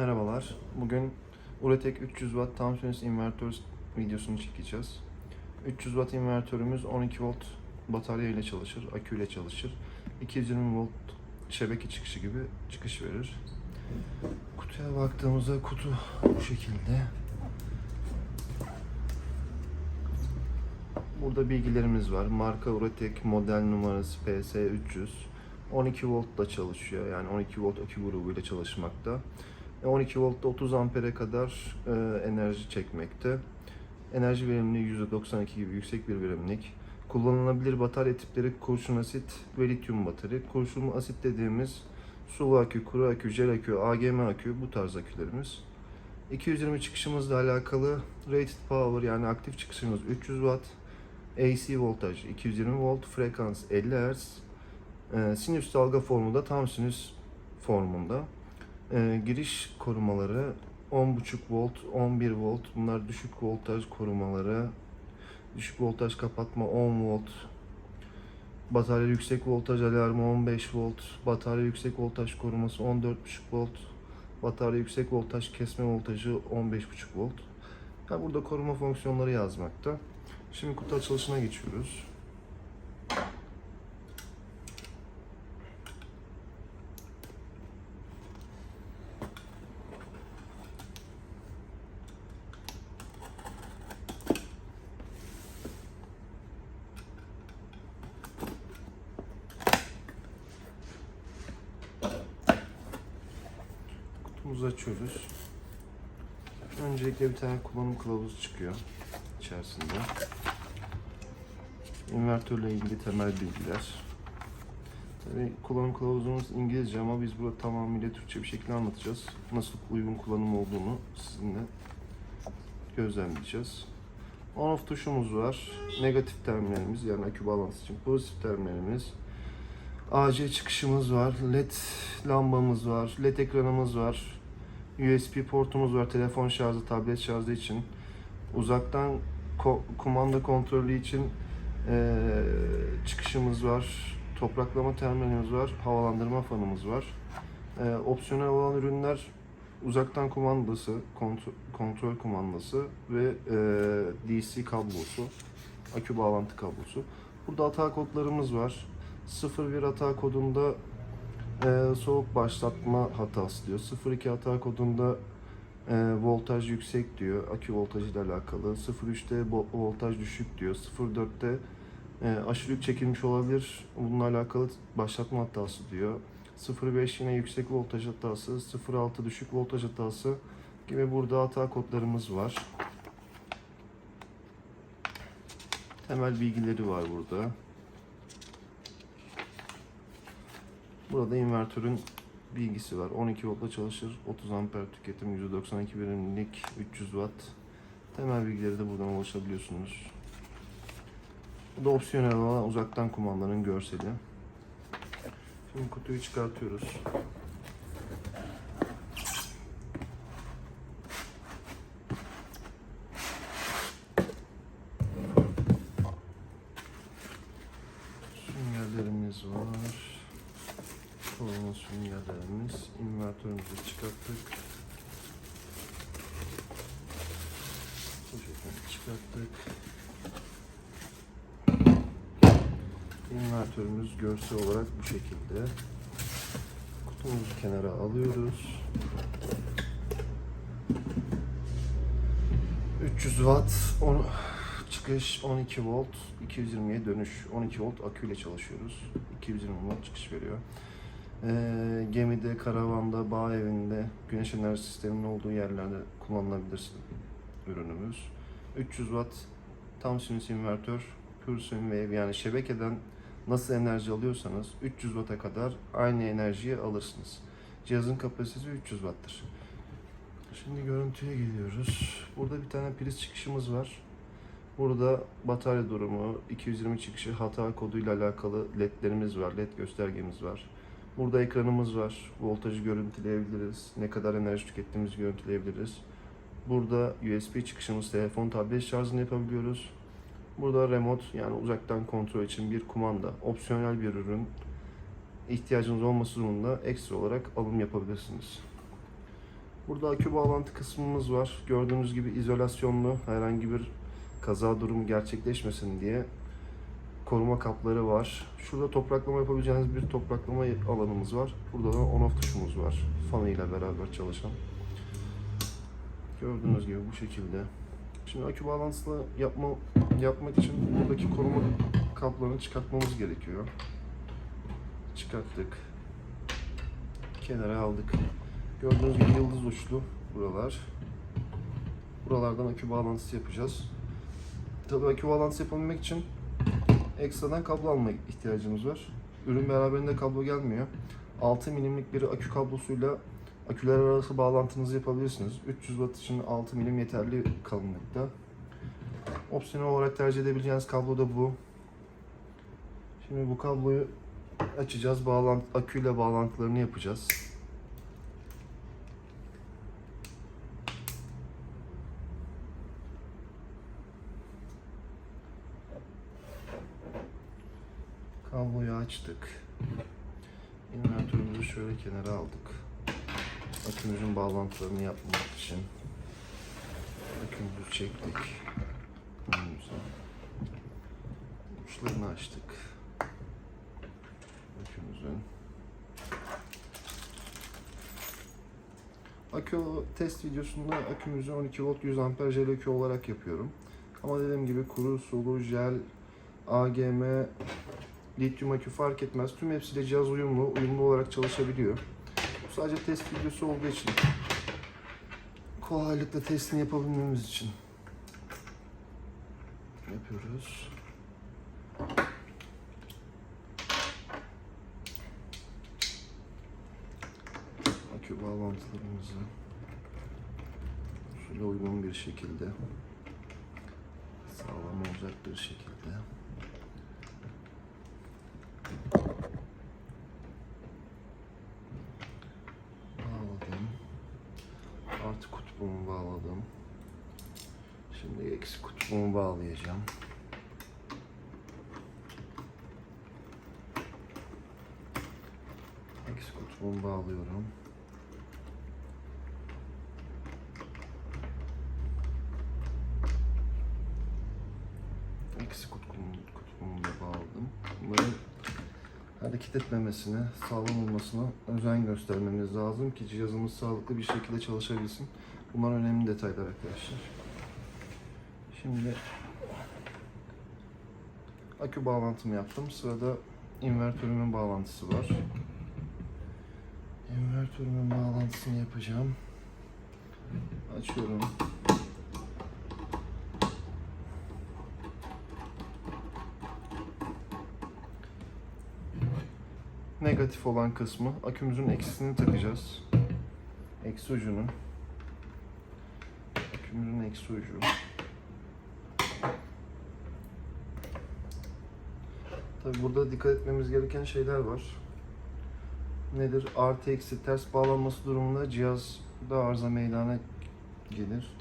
Merhabalar. Bugün Uretek 300 Watt tam sönüs invertör videosunu çekeceğiz. 300 Watt invertörümüz 12 volt batarya ile çalışır, akü ile çalışır. 220 volt şebeke çıkışı gibi çıkış verir. Kutuya baktığımızda kutu bu şekilde. Burada bilgilerimiz var. Marka Uretek, model numarası PS300. 12 voltla çalışıyor. Yani 12 volt akü grubuyla çalışmakta. E, 12 voltta 30 ampere kadar e, enerji çekmekte. Enerji verimliliği %92 gibi yüksek bir verimlilik. Kullanılabilir batarya tipleri kurşun asit ve lityum batarya. Kurşun asit dediğimiz sıvı akü, kuru akü, jel akü, AGM akü bu tarz akülerimiz. 220 çıkışımızla alakalı rated power yani aktif çıkışımız 300 watt. AC voltaj 220 volt, frekans 50 Hz. E, sinüs dalga formunda tam sinüs formunda. E, giriş korumaları 10.5 volt, 11 volt. Bunlar düşük voltaj korumaları. Düşük voltaj kapatma 10 volt. Batarya yüksek voltaj alarmı 15 volt. Batarya yüksek voltaj koruması 14.5 volt. Batarya yüksek voltaj kesme voltajı 15.5 volt. Yani burada koruma fonksiyonları yazmakta. Şimdi kutu açılışına geçiyoruz. Kutumuzu açıyoruz. Öncelikle bir tane kullanım kılavuzu çıkıyor içerisinde. İnvertörle ilgili temel bilgiler. Tabii kullanım kılavuzumuz İngilizce ama biz burada tamamıyla Türkçe bir şekilde anlatacağız. Nasıl uygun kullanım olduğunu sizinle gözlemleyeceğiz. On off tuşumuz var. Negatif terminalimiz yani akü bağlantısı için pozitif terminalimiz. AC çıkışımız var. LED lambamız var. LED ekranımız var. USB portumuz var. Telefon şarjı, tablet şarjı için. Uzaktan ko- kumanda kontrolü için eee, çıkışımız var. Topraklama terminalimiz var. Havalandırma fanımız var. Eee, opsiyonel olan ürünler uzaktan kumandası, kontrol, kontrol kumandası ve eee, DC kablosu, akü bağlantı kablosu. Burada hata kodlarımız var. 01 hata kodunda eee, soğuk başlatma hatası diyor. 02 hata kodunda eee, voltaj yüksek diyor. Akü voltajı ile alakalı. 03'te bo- voltaj düşük diyor. 04'te eee, aşırı yük çekilmiş olabilir. Bununla alakalı başlatma hatası diyor. 05 yine yüksek voltaj hatası, 06 düşük voltaj hatası gibi burada hata kodlarımız var. Temel bilgileri var burada. Burada invertörün bilgisi var. 12 voltla çalışır. 30 amper tüketim, 192 verimlilik, 300 watt. Temel bilgileri de buradan ulaşabiliyorsunuz. Bu da opsiyonel olan uzaktan kumandanın görseli. Şimdi kutuyu çıkartıyoruz. Süngerlerimiz var. Koruma süngerlerimiz. İnvertörümüzü çıkarttık. Şekilde çıkarttık. İnvertörümüz görsel olarak bu şekilde. Kutumuzu kenara alıyoruz. 300 watt on, çıkış 12 volt 220'ye dönüş 12 volt aküyle çalışıyoruz 220 volt çıkış veriyor Ee, gemide karavanda bağ evinde güneş enerji sisteminin olduğu yerlerde kullanılabilir ürünümüz 300 watt tam sinüs invertör pure wave yani şebekeden nasıl enerji alıyorsanız 300 watt'a kadar aynı enerjiyi alırsınız cihazın kapasitesi 300 watt'tır Şimdi görüntüye geliyoruz. Burada bir tane priz çıkışımız var. Burada batarya durumu, 220 çıkışı hata koduyla alakalı ledlerimiz var, led göstergemiz var. Burada ekranımız var. Voltajı görüntüleyebiliriz. Ne kadar enerji tükettiğimizi görüntüleyebiliriz. Burada USB çıkışımız, telefon, tablet şarjını yapabiliyoruz. Burada remote yani uzaktan kontrol için bir kumanda, opsiyonel bir ürün. İhtiyacınız olması durumunda ekstra olarak alım yapabilirsiniz. Burada akü bağlantı kısmımız var. Gördüğünüz gibi izolasyonlu herhangi bir kaza durumu gerçekleşmesin diye koruma kapları var. Şurada topraklama yapabileceğiniz bir topraklama alanımız var. Burada da on off tuşumuz var. Fanı ile beraber çalışan. Gördüğünüz gibi bu şekilde. Şimdi akü bağlantısını yapma, yapmak için buradaki koruma kaplarını çıkartmamız gerekiyor. Çıkarttık. Kenara aldık. Gördüğünüz gibi yıldız uçlu buralar. Buralardan akü bağlantısı yapacağız. Tabii akü bağlantısı yapabilmek için ekstradan kablo alma ihtiyacımız var. Ürün beraberinde kablo gelmiyor. 6 milimlik bir akü kablosuyla aküler arası bağlantınızı yapabilirsiniz. 300 watt için 6 milim yeterli kalınlıkta. Opsiyonel olarak tercih edebileceğiniz kablo da bu. Şimdi bu kabloyu açacağız. Bağlantı, aküyle bağlantılarını yapacağız. Kabloyu açtık. İnvertörümüzü şöyle kenara aldık. Akümüzün bağlantılarını yapmak için. Akümüzü çektik. Önümüze. Uçlarını açtık. Akümüzün. Akü test videosunda akümüzü 12 volt 100 amper jel akü olarak yapıyorum. Ama dediğim gibi kuru, sulu, jel, AGM, lityum akü fark etmez. Tüm hepsiyle cihaz uyumlu, uyumlu olarak çalışabiliyor. Bu sadece test videosu olduğu için kolaylıkla testini yapabilmemiz için yapıyoruz. Akü bağlantılarımızı şöyle uygun bir şekilde sağlam olacak bir şekilde bağladım. Artı kutbumu bağladım. Eksi kutbumu bağlayacağım. Eksi kutbumu bağlıyorum. Eksi kutbumu, kutbumu da bağladım. Bunların hareket etmemesine, sağlam olmasına özen göstermemiz lazım ki cihazımız sağlıklı bir şekilde çalışabilsin. Bunlar önemli detaylar arkadaşlar. Şimdi akü bağlantımı yaptım. Sırada invertörümün bağlantısı var. İnvertörümün bağlantısını yapacağım. Açıyorum. Negatif olan kısmı akümüzün eksisini takacağız. Eksi ucunu. Akümüzün eksi ucu. Tabi burada dikkat etmemiz gereken şeyler var. Nedir? Artı eksi ters bağlanması durumunda cihazda arıza meydana gelir.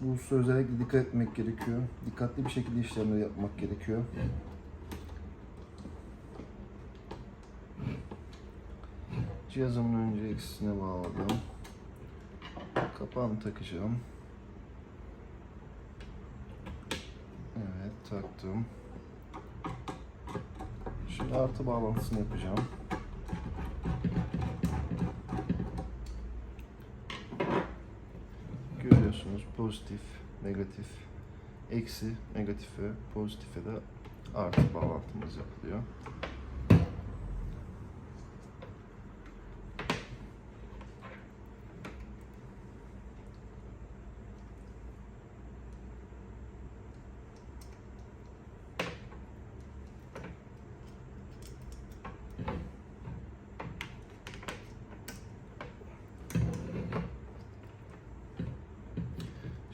Bu hususa özellikle dikkat etmek gerekiyor. Dikkatli bir şekilde işlemleri yapmak gerekiyor. Cihazımın önce eksisine bağladım. Kapağını takacağım. Evet taktım. Şimdi artı bağlantısını yapacağım. Görüyorsunuz pozitif, negatif, eksi, negatife, pozitife de artı bağlantımız yapılıyor.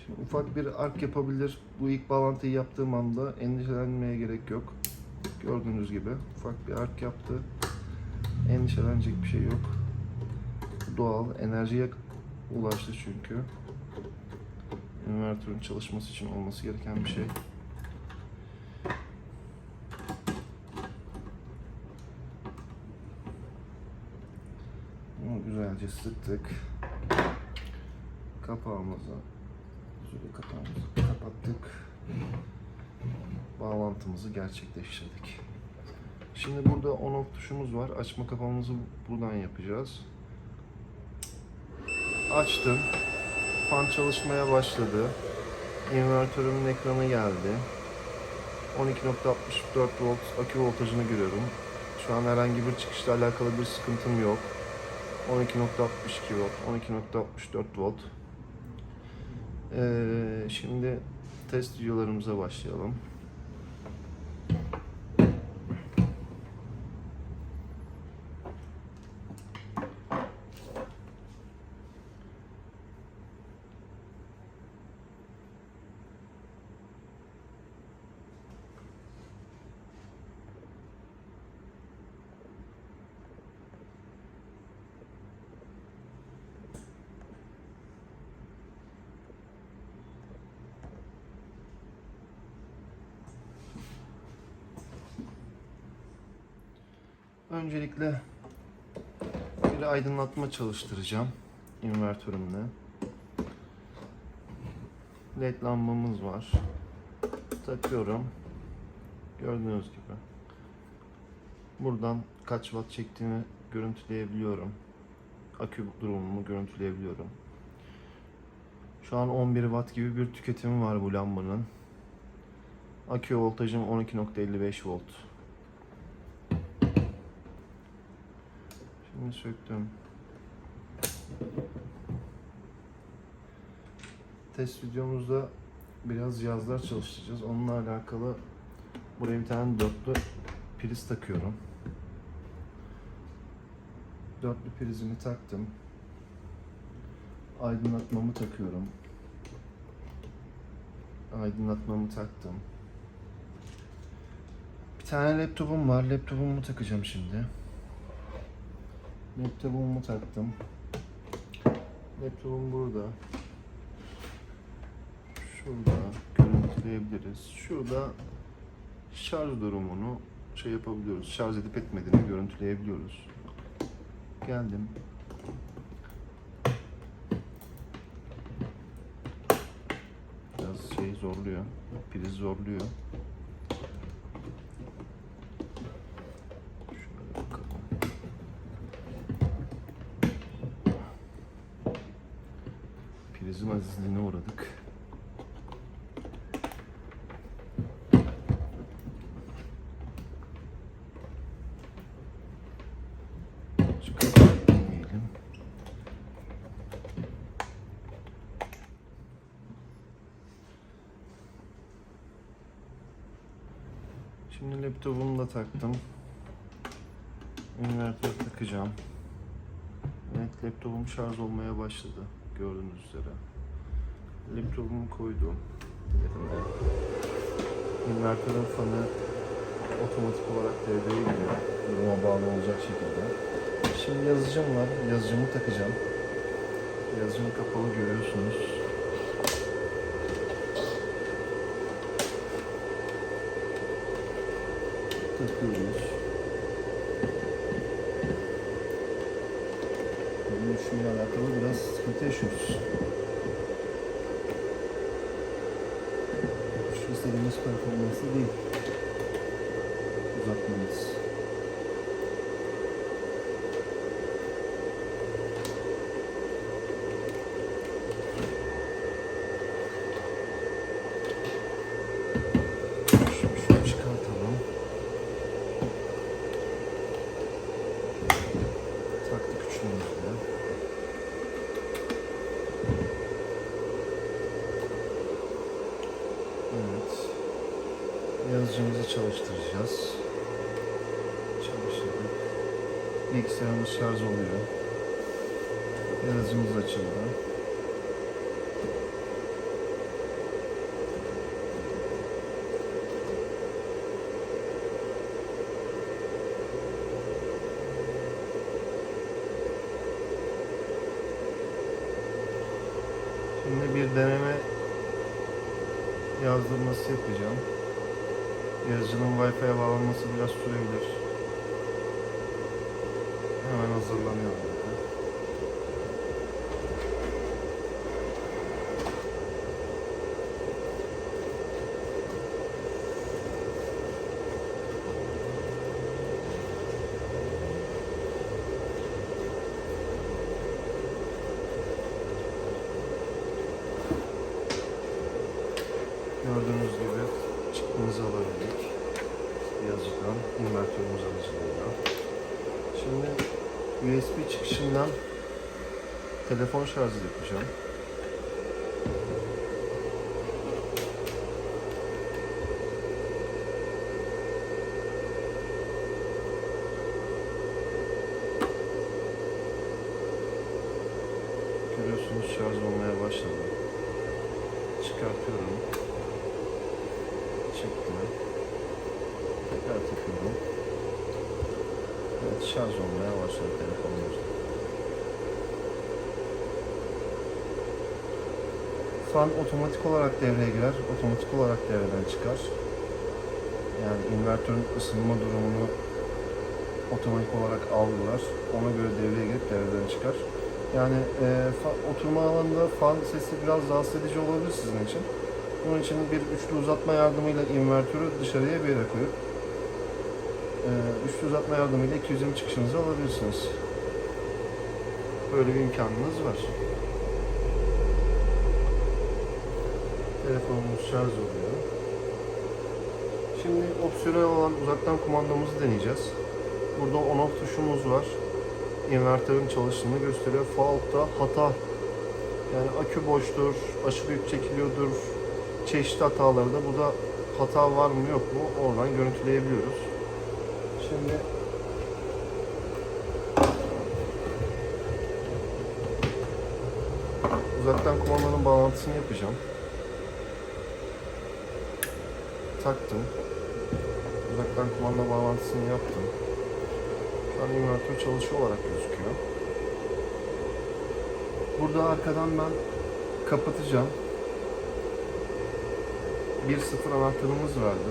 Şimdi ufak bir ark yapabilir. Bu ilk bağlantıyı yaptığım anda endişelenmeye gerek yok. Gördüğünüz gibi ufak bir ark yaptı. Endişelenecek bir şey yok. Doğal, enerjiye ulaştı çünkü. İnvertörün çalışması için olması gereken bir şey. Bunu güzelce sıktık. Kapağımızı, şöyle kapağımızı kapattık. Bağlantımızı gerçekleştirdik. Şimdi burada on off tuşumuz var. Açma kapamamızı buradan yapacağız. Açtım. Fan çalışmaya başladı. İnvertörümün ekranı geldi. 12.64 volt akü voltajını görüyorum. Şu an herhangi bir çıkışla alakalı bir sıkıntım yok. 12.62 volt, 12.64 volt. Ee, şimdi test videolarımıza başlayalım. Öncelikle bir aydınlatma çalıştıracağım invertörümle. LED lambamız var. Takıyorum. Gördüğünüz gibi. Buradan kaç watt çektiğini görüntüleyebiliyorum. Akü durumumu görüntüleyebiliyorum. Şu an 11 watt gibi bir tüketimi var bu lambanın. Akü voltajım 12.55 volt. Şimdi söktüm. Test videomuzda biraz cihazlar çalıştıracağız. Onunla alakalı buraya bir tane dörtlü priz takıyorum. Dörtlü prizimi taktım. Aydınlatmamı takıyorum. Aydınlatmamı taktım. Bir tane laptopum var. Laptopumu takacağım şimdi. Laptopumu taktım. Laptopum burada. Şurada görüntüleyebiliriz. Şurada şarj durumunu şey yapabiliyoruz. Şarj edip etmediğini görüntüleyebiliyoruz. Geldim. Biraz şey zorluyor. Priz zorluyor. Şöyle bakalım. Prizin azizliğine uğradık. Şimdi laptopumu da taktım. Inverter takacağım. Evet laptopum şarj olmaya başladı gördüğünüz üzere. Laptopumu koydum yerine. Inverter'ın fanı otomatik olarak devreye giriyor. Duruma bağlı olacak şekilde. Şimdi yazıcım var. Yazıcımı takacağım. Yazıcım kapalı görüyorsunuz. Takıyoruz. Bunun işiyle alakalı biraz sıkıntı yaşıyoruz. seremos performansı de vacunas. Bilgisayarımız şarj oluyor. Yazıcımız açıldı. Şimdi bir deneme yazdırması yapacağım. Yazıcının Wi-Fi'ye bağlanması biraz sürebilir. Hemen hazırlanıyor. burada. Gördüğünüz gibi çıktığınızı alabildik. Yazıcıdan, invertörümüz aracılığıyla. Şimdi Çıkışından telefon şarjı yapacağım. Görüyorsunuz şarj olmaya başladı. Çıkartıyorum. Çıktı. Tekrar takıyorum. Evet şarj olmaya başladı telefonumuz. Fan otomatik olarak devreye girer. Otomatik olarak devreden çıkar. Yani invertörün ısınma durumunu otomatik olarak algılar. Ona göre devreye girip devreden çıkar. Yani e, fa- oturma alanında fan sesi biraz rahatsız edici olabilir sizin için. Bunun için bir üçlü uzatma yardımıyla invertörü dışarıya bir yere koyup e, üçlü uzatma yardımıyla 220 çıkışınızı alabilirsiniz. Böyle bir imkanınız var. Telefonumuz şarj oluyor. Şimdi opsiyonel olan uzaktan kumandamızı deneyeceğiz. Burada on off tuşumuz var. Inverter'ın çalıştığını gösteriyor. Fault'ta hata yani akü boştur, aşırı yük çekiliyordur, çeşitli hataları da burada hata var mı yok mu oradan görüntüleyebiliyoruz. Şimdi uzaktan kumandanın bağlantısını yapacağım. Taktım. Uzaktan kumanda bağlantısını yaptım. Şu an invertör çalışıyor olarak gözüküyor. Burada arkadan ben kapatacağım. 1.0 anahtarımız vardı.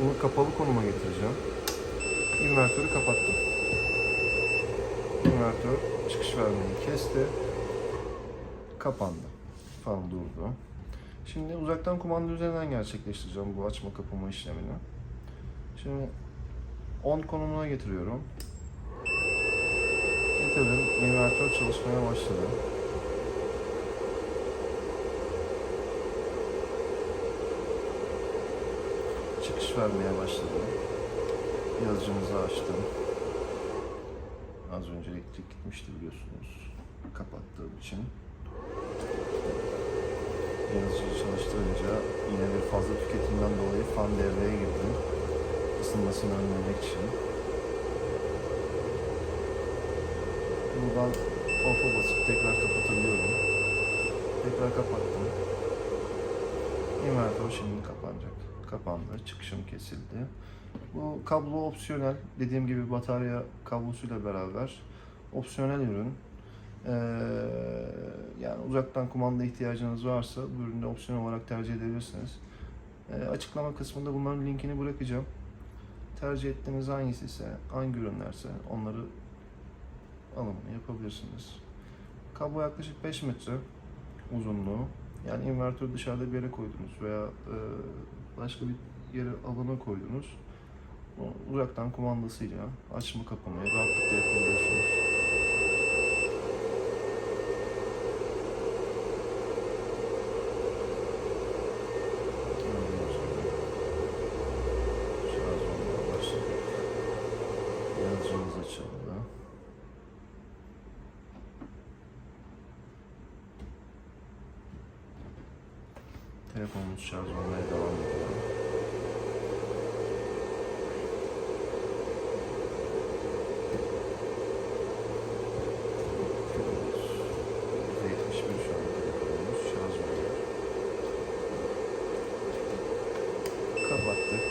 Bunu kapalı konuma getireceğim. İnvertörü kapattım. İnvertör çıkış vermeyi kesti. Kapandı. Fan durdu. Şimdi uzaktan kumanda üzerinden gerçekleştireceğim bu açma kapama işlemini. Şimdi on konumuna getiriyorum. Getirdim. İnvertör çalışmaya başladı. Çıkış vermeye başladı. Yazıcımızı açtım. Az önce elektrik gitmişti biliyorsunuz. Kapattığım için. Yazıcıyı çalıştırınca yine bir fazla tüketimden dolayı fan devreye girdi. Isınmasını önlemek için. Buradan off'a basıp tekrar kapatabiliyorum. Tekrar kapattım. Inverter şimdi kapanacak. Kapandı. Çıkışım kesildi. Bu kablo opsiyonel. Dediğim gibi batarya kablosuyla beraber opsiyonel ürün. Ee, yani uzaktan kumanda ihtiyacınız varsa bu ürünü opsiyon olarak tercih edebilirsiniz. Ee, açıklama kısmında bunların linkini bırakacağım. Tercih ettiğiniz hangisi ise, hangi ürünlerse onları alımını yapabilirsiniz. Kablo yaklaşık 5 metre uzunluğu. Yani invertörü dışarıda bir yere koydunuz veya e, başka bir yere alana koydunuz. O uzaktan kumandasıyla açma kapamayı rahatlıkla yapabiliyorsunuz. Gördüğünüz gibi şarj olmaya başladı. Yazıcımız açıldı. Telefonumuz şarj olmaya devam ediyor. %71 şu an telefonumuz şarj oluyor. Kapattık.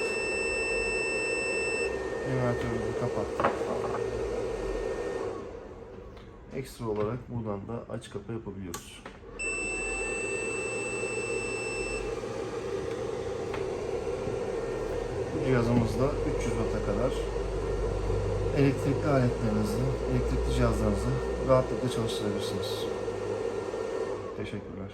Invertörümüzü kapattık. Ekstra olarak buradan da aç kapa yapabiliyoruz. Bu cihazımızda 300 Watt'a kadar elektrikli aletlerinizi, elektrikli cihazlarınızı rahatlıkla çalıştırabilirsiniz. Teşekkürler.